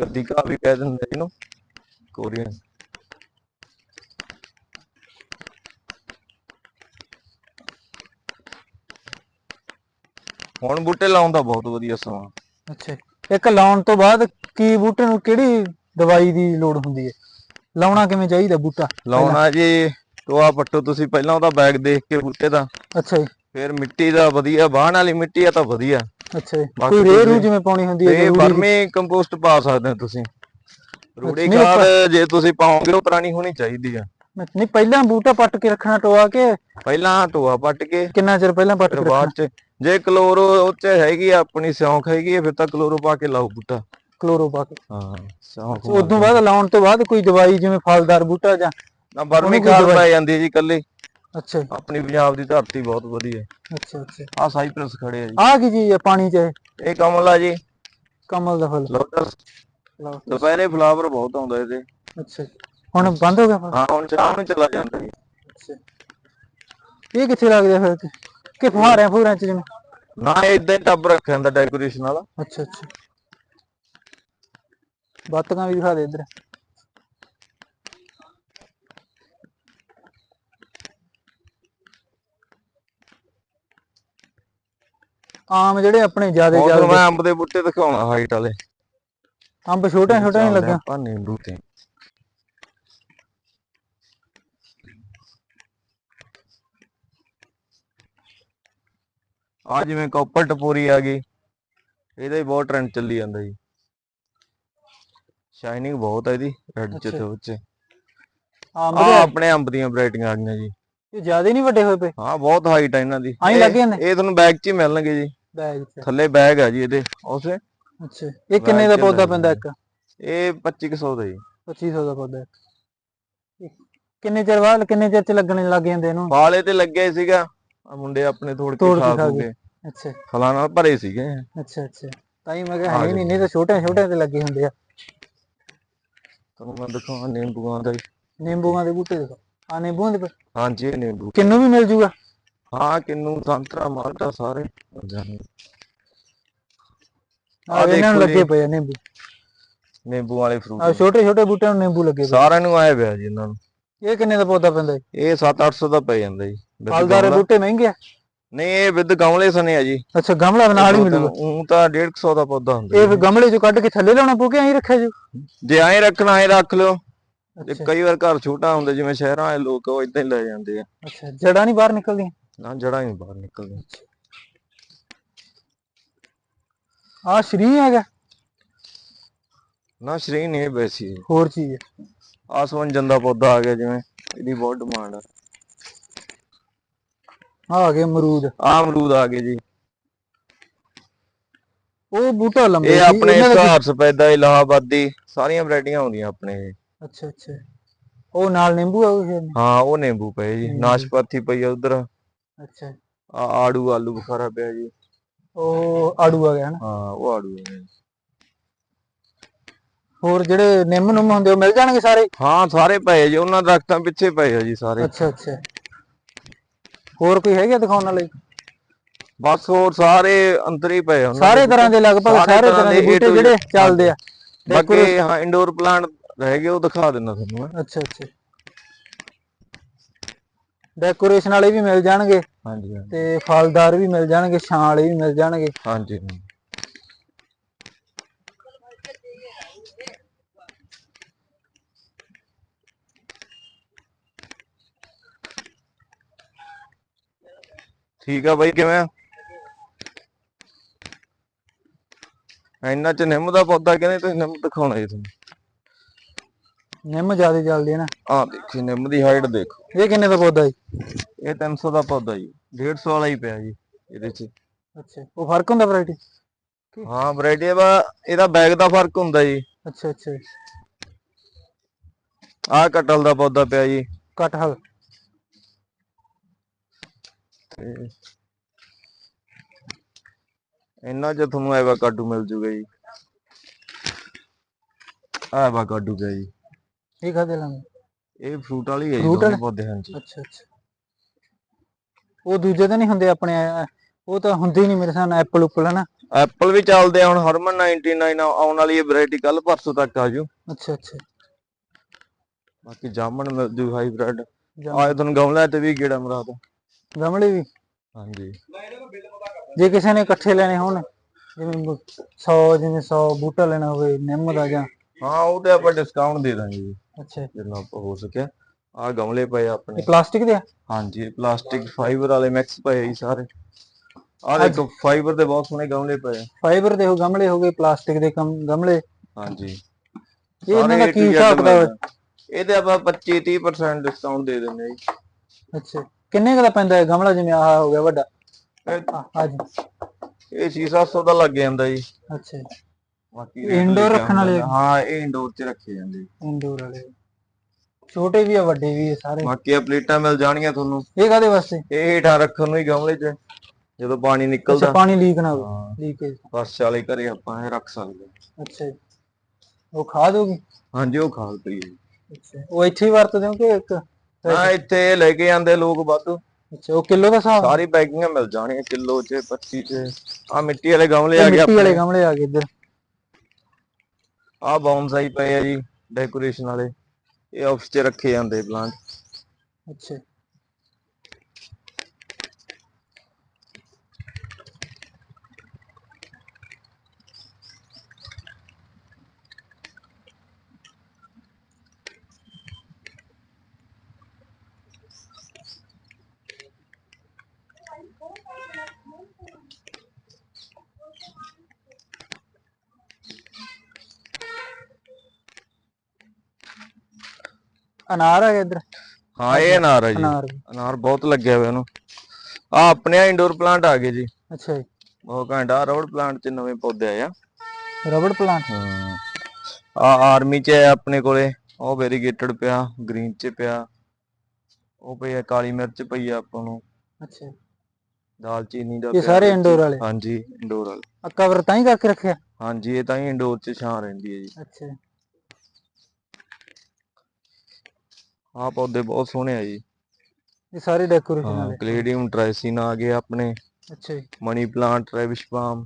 ਗੱਦੀ ਘਾਹ ਵੀ ਕਹਿ ਦਿੰਦੇ ਇਹਨੂੰ। ਕੋਰੀਅਨ। ਹੁਣ ਬੂਟੇ ਲਾਉਣ ਦਾ ਬਹੁਤ ਵਧੀਆ ਸਮਾਂ। ਅੱਛਾ। ਇੱਕ ਲਾਉਣ ਤੋਂ ਬਾਅਦ ਕੀ ਬੂਟੇ ਨੂੰ ਕਿਹੜੀ ਦਵਾਈ ਦੀ ਲੋੜ ਹੁੰਦੀ ਹੈ? ਲਾਉਣਾ ਕਿਵੇਂ ਚਾਹੀਦਾ ਬੂਟਾ? ਲਾਉਣਾ ਜੀ ਟੋਆ ਪੱਟੋ ਤੁਸੀਂ ਪਹਿਲਾਂ ਉਹਦਾ ਬੈਗ ਦੇਖ ਕੇ ਬੂਟੇ ਦਾ। ਅੱਛਾ ਜੀ। ਫਿਰ ਮਿੱਟੀ ਦਾ ਵਧੀਆ ਬਾਹਣ ਵਾਲੀ ਮਿੱਟੀ ਆ ਤਾਂ ਵਧੀਆ। ਅੱਛਾ ਜੀ। ਕੋਈ ਰੇਹ ਰੂ ਜਿਵੇਂ ਪਾਉਣੀ ਹੁੰਦੀ ਹੈ ਇਹ? ਵਰਮੀ ਕੰਪੋਸਟ ਪਾ ਸਕਦੇ ਹੋ ਤੁਸੀਂ। ਰੂੜੀ ਖਾਦ ਜੇ ਤੁਸੀਂ ਪਾਓਗੇ ਉਹ ਪੁਰਾਣੀ ਹੋਣੀ ਚਾਹੀਦੀ ਆ। ਨਹੀਂ ਪਹਿਲਾਂ ਬੂਟਾ ਪੱਟ ਕੇ ਰੱਖਣਾ ਟੋਆ ਕੇ। ਪਹਿਲਾਂ ਟੋਆ ਪੱਟ ਕੇ। ਕਿੰਨਾ ਚਿਰ ਪਹਿਲਾਂ ਪੱਟ ਕੇ ਬਾਅਦ ਚ ਜੇ ਕਲੋਰੋ ਉਹ ਚ ਹੈਗੀ ਆ ਆਪਣੀ ਸਿਉਂਖ ਹੈਗੀ ਆ ਫਿਰ ਤਾਂ ਕਲੋਰੋ ਪਾ ਕੇ ਲਾਓ ਬੂਟਾ। ਕਲੋਰੋ ਪਾ ਕੇ। ਹਾਂ ਸਿਉਂਖ ਉਸ ਤੋਂ ਬਾਅਦ ਲਾਉਣ ਤੋਂ ਬਾਅਦ ਕੋਈ ਦਵਾਈ ਜਿਵੇਂ ਫਲਦਾਰ ਬੂਟਾ ਜਾਂ ਨਾ ਵਰਮੀ ਖਾਦ ਦਵਾਈ- ਪੈ ਜਾਂਦੀ ਜੀ ਕੱਲੇ ਅੱਛਾ। ਜੀ, ਆਪਣੀ ਪੰਜਾਬ ਦੀ ਧਰਤੀ ਬਹੁਤ ਵਧੀਆ। ਅੱਛਾ ਅੱਛਾ। ਆ ਸਾਈਪਰਸ ਖੜੇ ਆ ਜੀ। ਆਹ ਕੀ ਹੈ ਪਾਣੀ 'ਚ? ਇਹ? ਕਮਲ ਆ ਜੀ। ਕਮਲ ਦਾ ਫੁੱਲ। ਲੋਟਸ। ਦੁਪਹਿਰੇ ਫਲਾਵਰ ਬਹੁਤ ਆਉਂਦਾ ਇਹਦੇ। ਅੱਛਾ ਜੀ। ਹੁਣ ਬੰਦ ਹੋ ਗਿਆ ਫਲ ਹਾਂ ਹੁਣ ਸ਼ਾਮ ਨੂੰ ਚਲਾ ਜਾਂਦਾ ਜੀ। ਇਹ ਕਿੱਥੇ ਲੱਗਦਾ ਫਿਰ ਕਿ- ਕਿ ਫੁਹਾਰਿਆਂ ਫੁਹਾਰਿਆਂ 'ਚ ਜਿਵੇਂ? ਨਾ ਇਦਾਂ ਹੀ ਟੱਬ ਰੱਖਿਆ ਹੁੰਦਾ ਡੈਕੋਰੇਸ਼ਨ ਵਾਲਾ। ਅੱਛਾ ਅੱਛਾ। ਬੱਤਕਾਂ ਵੀ ਦਿਖਾ ਦੇ ਇੱਧਰ। ਆਮ ਜਿਹੜੇ ਆਪਣੇ ਜਿਆਦੇ ਹੁਣ ਜਿਆਦੇ ਮੈਂ ਅੰਬ ਦੇ ਬੂਟੇ ਦਿਖਾਉਣਾ ਹਾਈਟ ਵਾਲੇ। ਅੰਬ ਛੋਟੇ ਛੋਟੇ ਨਹੀਂ ਲੱਗਾ ਆਪਾਂ ਨਿੰਬੂ ਆ ਜਿਵੇਂ ਕਾਪਰ ਟਪੋਰੀ ਆ ਗਈ ਇਹਦਾ ਹੀ ਬਹੁਤ ਟ੍ਰੈਂਡ ਚੱਲੀ ਜਾਂਦਾ ਜੀ। ਸ਼ਾਈਨਿੰਗ ਬਹੁਤ ਹੈ ਇਹਦੀ ਰੈੱਡ ਚ। ਤੇ ਅੰਬ ਆ ਦੇ ਆਪਣੇ ਅੰਬ ਦੀਆਂ ਵੈਰਾਈਟੀਆਂ ਆ ਗਈਆਂ ਜੀ। ਇਹ ਜਿਆਦੇ ਨਹੀਂ ਵੱਡੇ ਹੋਏ ਪਏ? ਹਾਂ ਬਹੁਤ ਹਾਈਟ ਹੈ ਇਹਨਾਂ ਦੀ। ਆਈਂ ਇਹ- ਲੱਗ ਜਾਂਦੇ? ਇਹ ਤੁਹਾਨੂੰ ਬੈਗ 'ਚ ਹੀ ਮਿਲਣਗੇ ਜੀ। ਬੈਗ 'ਚ। ਥੱਲੇ ਬੈਗ ਆ ਜੀ ਇਹਦੇ ਉਸੇ ਅੱਛਾ। ਇਹ ਕਿੰਨੇ ਦਾ ਪੌਦਾ ਪੈਂਦਾ ਇੱਕ? ਇਹ 2500 ਦਾ ਜੀ। 2500 ਦਾ ਪੌਦਾ ਕਿੰਨੇ ਚਿਰ ਬਾਅਦ ਕਿੰਨੇ ਚਿਰ ਚ ਲੱਗਣੇ ਲੱਗ ਜਾਂਦੇ ਇਹਨੂੰ? ਫਾਲੇ ਤੇ ਲੱਗਿਆ ਸੀਗਾ। ਆ ਮੁੰਡੇ ਆਪਣੇ ਤੋੜ ਕੇ ਤੋੜ ਕੇ ਖਾ ਖਾ ਅੱਛਾ। ਫਲਾਂ ਨਾਲ ਭਰੇ ਸੀਗੇ। ਅੱਛਾ ਅੱਛਾ। ਤਾਂ ਹੀ ਮੈਂ ਕਿਹਾ ਹੈ ਨਹੀਂ ਨਹੀਂ ਤਾਂ ਛੋਟੇ ਛੋਟੇ ਤੇ ਲੱਗੇ ਹੁੰਦੇ ਆ। ਤੁਹਾਨੂੰ ਮੈਂ ਦਿਖਾਵਾਂ ਨਿੰਬੂਆਂ ਦਾ। ਨਿੰਬੂਆਂ ਦੇ ਬੂਟੇ ਦੇਖੋ। ਆ ਨਿੰਬੂਆਂ ਦੇ ਪ- ਹਾਂਜੀ ਇਹ ਨਿੰਬੂ। ਕਿੰਨੂ ਵੀ ਮਿਲ ਜੂਗਾ? ਹਾਂ ਕਿੰਨੂ ਸੰਤਰਾ ਮਾਲਟਾ ਸਾਰੇ। ਮਿਲ ਜਾਣਗੇ। ਆ ਆਹ ਇਹਨਾਂ ਨੂੰ ਦੇਖੋ ਲੱਗੇ। ਪਏ ਆ ਨਿੰਬੂ। ਨਿੰਬੂ ਵਾਲੇ ਆ ਫਰੂਟ ਛੋਟੇ ਛੋਟੇ ਬੂਟਿਆਂ ਨੂੰ ਨਿੰਬੂ ਲੱਗੇ ਪਏ ਸਾਰਿਆਂ ਨੂੰ ਆਏ ਪਿਆ ਜੀ ਇਹਨਾਂ ਨੂੰ। ਇਹ ਕਿੰਨੇ ਦਾ ਪੌਦਾ ਪੈਂਦਾ ਜੀ? ਇਹ 7-800 ਦਾ ਪੈ ਜਾਂਦਾ ਜੀ with ਫਲਦਾਰ ਗਮਲਾ। ਬੂਟੇ ਮਹਿੰਗੇ ਆ? ਨਹੀਂ ਇਹ ਵਿਦ ਗਮਲੇ ਸਨੇ ਆ ਜੀ। ਅੱਛਾ ਗਮਲਾ ਨਾਲ ਹੀ ਮਿਲੂਗਾ? ਉਹ ਤਾਂ 150 ਦਾ ਪੌਦਾ ਹੁੰਦਾ ਇਹ। ਫਿਰ ਗਮਲੇ ਚੋਂ ਕੱਢ ਕੇ ਥੱਲੇ ਲਾਉਣਾ ਪਊ ਕਿ ਐਂ ਰੱਖਿਆ ਜੀ? ਜੇ ਐਂ ਰੱਖਣਾ ਐਂ ਰੱਖ ਲਿਓ। ਅੱਛਾ। ਕਈ ਵਾਰ ਘਰ ਛੋਟਾ ਹੁੰਦਾ ਜਿਵੇਂ ਸ਼ਹਿਰਾਂ ਵਾਲੇ ਲੋਕ ਉਹ ਇਦਾਂ ਹੀ ਲੈ ਜਾਂਦੇ ਆ। ਅੱਛਾ ਜੜਾਂ ਨਹੀਂ ਬਾਹਰ ਨਿਕਲਦੀਆਂ? ਨਾ ਜੜਾਂ ਹੀ ਨੀ ਬਾਹਰ ਨਿਕਲਦੀਆਂ। ਆ ਸ਼੍ਰੀ ਹੈਗਾ। ਨਾ ਸ਼੍ਰੇਣੀ ਇਹ ਵੈਸੀ ਹੋਰ ਚੀਜ਼ ਹੈ। ਆਸਵੰਜਨ ਦਾ ਪੌਦਾ ਆ ਗਿਆ ਜਿਵੇਂ ਇਹਦੀ ਬਹੁਤ ਡਿਮਾਂਡ ਆ। ਆ ਆ ਗਏ ਅਮਰੂਦ। ਆਹ ਅਮਰੂਦ ਆ ਗਏ ਜੀ। ਉਹ ਬੂਟਾ ਲੰਬੇ ਇਹ ਆਪਣੇ ਇਹਨਾਂ ਦਾ ਕੀ- ਸਹਾਰ ਸਫੈਦਾ ਇਲਾਹਾਬਾਦੀ ਸਾਰੀਆਂ ਵੈਰਾਈਟੀਆਂ ਆਉਂਦੀਆਂ ਆਪਣੇ। ਅੱਛਾ ਅੱਛਾ। ਉਹ ਨਾਲ ਨਿੰਬੂ ਆ ਹਾਂ ਉਹ ਨਿੰਬੂ ਪਏ ਜੀ। ਨਾਸ਼ਪਾਤੀ ਪਈ ਆ ਉਧਰ। ਅੱਛਾ। ਆੜੂ ਆਲੂ ਬੁਖਾਰਾ ਪਿਆ ਜੀ। ਉਹ ਆੜੂ ਆ ਗਿਆ ਨਾ ਹਾਂ ਉਹ ਆੜੂ ਆ ਜੀ। ਹੋਰ ਜਿਹੜੇ ਨਿੰਮ ਨੁੰਮ ਹੁੰਦੇ ਉਹ ਮਿਲ ਜਾਣਗੇ ਸਾਰੇ? ਹਾਂ ਸਾਰੇ ਪਏ ਜੀ ਉਹਨਾਂ ਦਰਖਤਾਂ ਪਿੱਛੇ ਪਏ ਆ ਜੀ ਸਾਰੇ। ਅੱਛਾ ਅੱਛਾ। ਹੋਰ ਕੋਈ ਹੈਗੇ ਦਿਖਾਉਣ ਵਾਲੇ? ਬਸ ਹੋਰ ਸਾਰੇ ਅੰਦਰ ਹੀ ਪਏ ਉਹਨਾਂ ਸਾਰੇ ਤਰ੍ਹਾਂ ਦੇ ਲਗਭਗ ਸਾਰੇ ਤਰ੍ਹਾਂ ਦੇ ਬੂਟੇ ਜਿਹੜੇ ਚੱਲਦੇ ਆ। ਬਾਕੀ ਹਾਂ ਇੰਡੋਰ ਪਲਾਂਟ ਰਹਿ ਗਏ ਉਹ ਦਿਖਾ ਦਿੰਦਾ ਤੁਹਾਨੂੰ ਮੈਂ। ਅੱਛਾ ਅੱਛਾ। ਡੈਕੋਰੇਸ਼ਨ ਵਾਲੇ ਵੀ ਮਿਲ ਜਾਣਗੇ ਹਾਂਜੀ ਤੇ ਫਲਦਾਰ ਵੀ ਮਿਲ ਜਾਣਗੇ ਛਾਂ ਵਾਲੇ ਵੀ ਮਿਲ ਜਾਣਗੇ। ਹਾਂਜੀ। ਠੀਕ ਆ ਬਾਈ ਕਿਵੇਂ ਆ? ਇੰਨਾ ਚ ਨਿੰਮ ਦਾ ਪੌਦਾ ਕਹਿੰਦੇ ਤੁਸੀਂ ਨਿੰਮ ਦਿਖਾਉਣਾ ਜੀ ਤੁਹਾਨੂੰ? ਨਿੰਮ ਜ਼ਿਆਦਾ ਚੱਲਦੀ ਹੈ ਨਾ। ਆਹ ਦੇਖੀ ਨਿੰਮ ਦੀ ਹਾਈਟ ਦੇਖੋ। ਇਹ ਕਿੰਨੇ ਦਾ ਪੌਦਾ ਜੀ? ਇਹ 300 ਦਾ ਪੌਦਾ ਜੀ 150 ਵਾਲਾ ਹੀ ਪਿਆ ਜੀ ਇਹਦੇ ਚ। ਅੱਛਾ ਉਹ ਫ਼ਰਕ ਹੁੰਦਾ ਵੈਰਾਈਟੀ ਹਾਂ ਵੈਰਾਈਟੀ ਦਾ ਇਹਦਾ ਬੈਗ ਦਾ ਫ਼ਰਕ ਹੁੰਦਾ ਜੀ। ਅੱਛਾ ਅੱਛਾ। ਆਹ ਕਟਲ ਦਾ ਪੌਦਾ ਪਿਆ ਜੀ। ਕਟਹਲ। ਇਹਨਾਂ ਚ ਤੁਹਾਨੂੰ ਐਵਾਕਾਡੋ ਮਿਲ ਜੂਗਾ ਜੀ। ਐਵਾਕਾਡੋ ਪਿਆ ਜੀ। ਇਹ ਖਾਦੇ ਲਾਂਗੇ ਇਹ ਫਰੂਟ ਵਾਲੀ ਹੈ ਜੀ ਦੋਨੇ? ਪੌਦੇ ਹਾਂਜੀ। ਅੱਛਾ ਅੱਛਾ। ਉਹ ਦੂਜੇ ਤਾਂ ਨਹੀਂ ਹੁੰਦੇ ਆਪਣੇ ਉਹ ਤਾਂ ਹੁੰਦੇ ਹੀ ਨਹੀਂ ਮੇਰੇ ਸਾਹਮਣੇ ਐਪਲ ਉਪਲ ਹਨਾ? ਐਪਲ ਵੀ ਚੱਲਦੇ ਆ ਹੁਣ ਹਰਮਨ 99 ਆ- ਆਉਣ ਵਾਲੀ ਇਹ ਵੈਰਾਈਟੀ ਕੱਲ ਪਰਸੋਂ ਤੱਕ ਆ ਜੂ। ਅੱਛਾ ਅੱਛਾ। ਬਾਕੀ ਜਾਮਣ ਮਿਲ ਜੂ ਹਾਈਬ੍ਰਿਡ ਜਾਂ ਆਏ ਤੁਹਾਨੂੰ ਗਮਲਿਆਂ ਤੇ ਵੀ ਕੀੜਾ ਮਰਾ ਦੋ। ਗਮਲੇ ਵੀ। ਹਾਂਜੀ। ਜੇ ਕਿਸੇ ਨੇ ਇਕੱਠੇ ਲੈਣੇ ਹੋਣ ਜਿਵੇਂ 100 ਜਿਵੇਂ 100 ਬੂਟਾ ਲੈਣਾ ਹੋਵੇ ਨਿੰਮ ਦਾ ਜਾਂ ਹਾਂ ਉਹ ਤੇ ਆਪਾਂ ਡਿਸਕਾਊਂਟ ਦੇ ਦਾਂਗੇ ਜੀ। ਅੱਛਾ। ਜਿੰਨਾ ਆਪਾਂ ਹੋ ਸਕਿਆ। ਆ ਗਮਲੇ ਪਏ ਆਪਣੇ। ਇਹ ਪਲਾਸਟਿਕ ਦੇ ਆ? ਹਾਂਜੀ ਪਲਾਸਟਿਕ ਫਾਈਬਰ ਵਾਲੇ ਮਿਕਸ ਪਏ ਆ ਸਾਰੇ। ਆ ਦੇਖੋ ਫਾਈਬਰ ਦੇ ਬਹੁਤ ਸੋਹਣੇ ਗਮਲੇ ਪਏ ਆ। ਫਾਈਬਰ ਦੇ ਉਹ ਗਮਲੇ ਹੋ ਗਏ ਪਲਾਸਟਿਕ ਦੇ ਕਮ- ਗਮਲੇ। ਹਾਂਜੀ। ਇਹ ਇਹਨਾਂ ਦਾ ਕੀ ਹਿਸਾਬ ਹੈ? ਮਿਲਦਾ। ਇਹਦੇ ਆਪਾਂ 25 30% ਡਿਸਕਾਊਂਟ ਦੇ ਦਿੰਦੇ ਆ ਜੀ। ਅੱਛਾ। ਕਿੰਨੇ ਕੁ ਦਾ ਪੈਂਦਾ ਹੈ ਗਮਲਾ ਜਿਵੇਂ ਆਹ ਹੋ ਗਿਆ ਵੱਡਾ? ਇਹ- ਹਾਂਜੀ ਇਹ 6-700 ਦਾ ਲੱਗ ਜਾਂਦਾ ਜੀ। ਅੱਛਾ ਬਾਕੀ ਇਹ indoor rate ਰੱਖਣ ਵਾਲੇ? ਹਾਂ ਇਹ ਇੰਡੋਰ 'ਚ ਰੱਖੇ ਜਾਂਦੇ। ਜੀ। ਇੰਡੋਰ ਵਾਲੇ। ਛੋਟੇ ਵੀ ਆ ਵੱਡੇ ਵੀ ਆ ਸਾਰੇ। ਬਾਕੀ ਆ ਪਲੇਟਾਂ ਮਿਲ ਜਾਣਗੀਆਂ ਤੁਹਾਨੂੰ। ਇਹ ਕਾਦੇ ਵਾਸਤੇ? ਇਹ ਹੇਠਾਂ ਰੱਖਣ ਨੂੰ ਹੀ ਗਮਲੇ 'ਚ। ਜਦੋਂ ਪਾਣੀ ਅੱਛਾ ਨਿਕਲਦਾ ਪਾਣੀ ਲੀਕ ਨਾ ਹੋਵੇ। ਹਾਂ। ਲੀਕੇਜ ਫਰਸ਼ ਵਾਲੇ ਘਰੇ ਆਪਾਂ ਇਹ ਰੱਖ ਸਕਦੇ ਹਾਂ। ਅੱਛਾ ਜੀ। ਉਹ ਖਾਦ ਹੋਗੀ ਹਾਂਜੀ ਉਹ ਖਾਲ ਪਈ ਹੈ। ਜੀ। ਅੱਛਾ। ਉਹ ਇੱਥੇ ਹੀ ਵਰਤਦੇ ਹੋ ਕਿ ਇੱਕ ਹਾਂ ਇੱਥੇ ਲੈ ਕੇ ਜਾਂਦੇ ਲੋਕ ਵਾਧੂ। ਅੱਛਾ ਉਹ ਕਿਲੋ ਦਾ ਹਿਸਾਬ? ਸਾਰੀ ਪੈਕਿੰਗਾਂ ਮਿਲ ਜਾਣਗੀਆਂ ਕਿਲੋ 'ਚ 25 'ਚ। ਆ ਮਿੱਟੀ ਵਾਲੇ ਗਮਲੇ ਆ ਗਏ ਮਿੱਟੀ ਵਾਲੇ ਗਮਲੇ ਆ ਗਏ ਇੱਧਰ। ਆ ਬੌਨਸਾਈ ਪਏ ਆ ਜੀ ਡੈਕੋਰੇਸ਼ਨ ਵਾਲੇ। ਇਹ ਆਫਿਸ 'ਚ ਰੱਖੇ ਜਾਂਦੇ ਪਲਾਂਟ ਅੱਛਾ। ਅਨਾਰ ਆ ਇੱਧਰ। ਹਾਂ ਇਹ ਅਨਾਰ ਆ ਜੀ। ਅਨਾਰ ਵੀ। ਅਨਾਰ ਬਹੁਤ ਲੱਗਿਆ ਹੋਇਆ ਇਹਨੂੰ ਆ ਆਪਣੇ ਇੰਡੋਰ ਪਲਾਂਟ ਆ ਗਏ ਜੀ। ਅੱਛਾ ਜੀ। ਬਹੁਤ ਘੰਟਾ ਰੋਡ ਪਲਾਂਟ 'ਚ ਨਵੇਂ ਪੌਦੇ ਆਏ ਆ। ਰਬੜ ਪਲਾਂਟ ਹਾਂ। ਆ ਆਰਮੀ 'ਚ ਹੈ ਆਪਣੇ ਕੋਲੇ। ਉਹ ਵੈਰੀਗੇਟਡ ਪਿਆ ਗ੍ਰੀਨ 'ਚ ਪਿਆ। ਉਹ ਪਈ ਆ ਕਾਲੀ ਮਿਰਚ ਪਈ ਆ ਆਪਾਂ ਨੂੰ। ਅੱਛਾ। ਦਾਲਚੀਨੀ ਦਾ ਇਹ ਪਿਆ ਸਾਰੇ ਵਿੱਚ। ਇੰਡੋਰ ਵਾਲੇ? ਹਾਂਜੀ ਇੰਡੋਰ ਵਾਲੇ। ਆ ਕਵਰ ਤਾਂ ਹੀ ਕਰਕੇ ਰੱਖਿਆ? ਹਾਂਜੀ ਇਹ ਤਾਂ ਹੀ ਇੰਡੋਰ 'ਚ ਛਾਂ ਰਹਿੰਦੀ ਹੈ ਜੀ। ਅੱਛਾ। ਆਹ ਪੌਦੇ ਬਹੁਤ ਸੋਹਣੇ ਆ ਜੀ। ਇਹ ਸਾਰੇ ਡੈਕੋਰੇਸ਼ਨ ਹਾਂ ਵਾਲੇ। ਕਲੇਡੀਅਮ ਟ੍ਰਾਈਸਿਨ ਆ ਗਏ ਆਪਣੇ। ਅੱਛਾ ਜੀ। ਮਨੀ ਪਲਾਂਟ ਟ੍ਰੈਵਿਸ਼ ਪਾਮ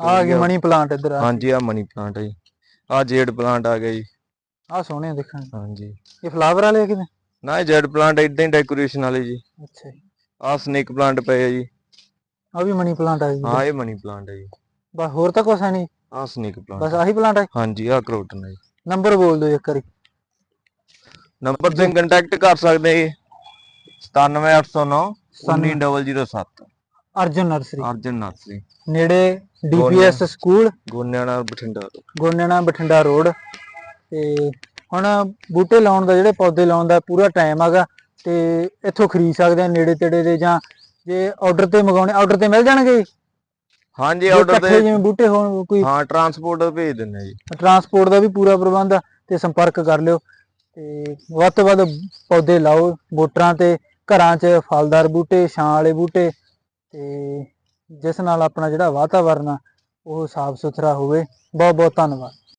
ਆ ਗਈ ਮਨੀ ਪਲਾਂਟ ਇੱਧਰ ਆ ਹਾਂਜੀ ਆ ਮਨੀ ਪਲਾਂਟ ਹੈ ਜੀ। ਆ ਜੇਡ ਪਲਾਂਟ ਆ ਗਿਆ ਜੀ। ਆ ਸੋਹਣੇ ਆ ਦੇਖਣ। ਨੂੰ। ਹਾਂਜੀ। ਇਹ ਫਲਾਵਰ ਵਾਲੇ ਆ ਨਾ ਇਹ ਜੇਡ ਪਲਾਂਟ ਇਦਾਂ ਹੀ ਡੈਕੋਰੇਸ਼ਨ ਵਾਲੇ ਜੀ। ਅੱਛਾ ਜੀ। ਆ ਸਨੇਕ ਪਲਾਂਟ ਪਏ ਆ ਜੀ। ਆ ਵੀ ਮਨੀ ਪਲਾਂਟ ਆ ਜੀ। ਹਾਂ ਇਹ ਮਨੀ ਪਲਾਂਟ ਹੈ ਜੀ। ਬਸ ਹੋਰ ਤਾਂ ਕੁਛ ਹੈ ਨਹੀਂ ਆ ਸਨੇਕ ਪਲਾਂਟ ਬਸ ਆਹੀ ਪਲਾਂਟ ਹੈ ਹਾਂਜੀ ਆ ਕਰੋਟਨ ਹੈ ਜੀ। ਨੰਬਰ ਬੋਲ ਦਿਓ ਇੱਕ ਵਾਰੀ। ਨੰਬਰ ਤੇ ਕੰਟੈਕਟ ਕਰ ਸਕਦੇ ਜੀ। 97809 19007 ਅਰਜੁਨ ਨਰਸਰੀ। ਅਰਜਨ ਨਰਸਰੀ। ਨੇੜੇ DPS school. Goniana Bathinda road. ਤੇ ਹੁਣ ਬੂਟੇ ਲਾਉਣ ਦਾ ਜਿਹੜੇ ਪੌਦੇ ਲਾਉਣ ਦਾ ਪੂਰਾ ਟਾਈਮ ਹੈਗਾ ਤੇ ਇੱਥੋਂ ਖਰੀਦ ਸਕਦੇ ਆ ਨੇੜੇ ਤੇੜੇ ਦੇ ਜਾਂ ਜੇ ਆਰਡਰ ਤੇ ਮੰਗਾਉਣੇ ਆਰਡਰ ਤੇ ਮਿਲ ਜਾਣਗੇ? ਹਾਂਜੀ ਆਰਡਰ ਤੇ ਜਿਵੇਂ ਬੂਟੇ ਹੋਣ ਕੋਈ ਹਾਂ ਟਰਾਂਸਪੋਰਟ ਭੇਜ ਦਿੰਦੇ ਆ ਜੀ। ਟਰਾਂਸਪੋਰਟ ਦਾ ਵੀ ਪੂਰਾ ਪ੍ਰਬੰਧ ਆ ਤੇ ਸੰਪਰਕ ਕਰ ਲਿਓ। ਤੇ ਵੱਧ ਤੋਂ ਵੱਧ ਪੌਦੇ ਲਾਓ ਮੋਟਰਾਂ ਤੇ, ਘਰਾਂ 'ਚ ਫਲਦਾਰ ਬੂਟੇ, ਛਾਂ ਵਾਲੇ ਬੂਟੇ ਤੇ ਜਿਸ ਨਾਲ ਆਪਣਾ ਜਿਹੜਾ ਵਾਤਾਵਰਨ ਆ, ਉਹ ਸਾਫ਼ ਸੁਥਰਾ ਹੋਵੇ। ਬਹੁਤ ਬਹੁਤ ਧੰਨਵਾਦ।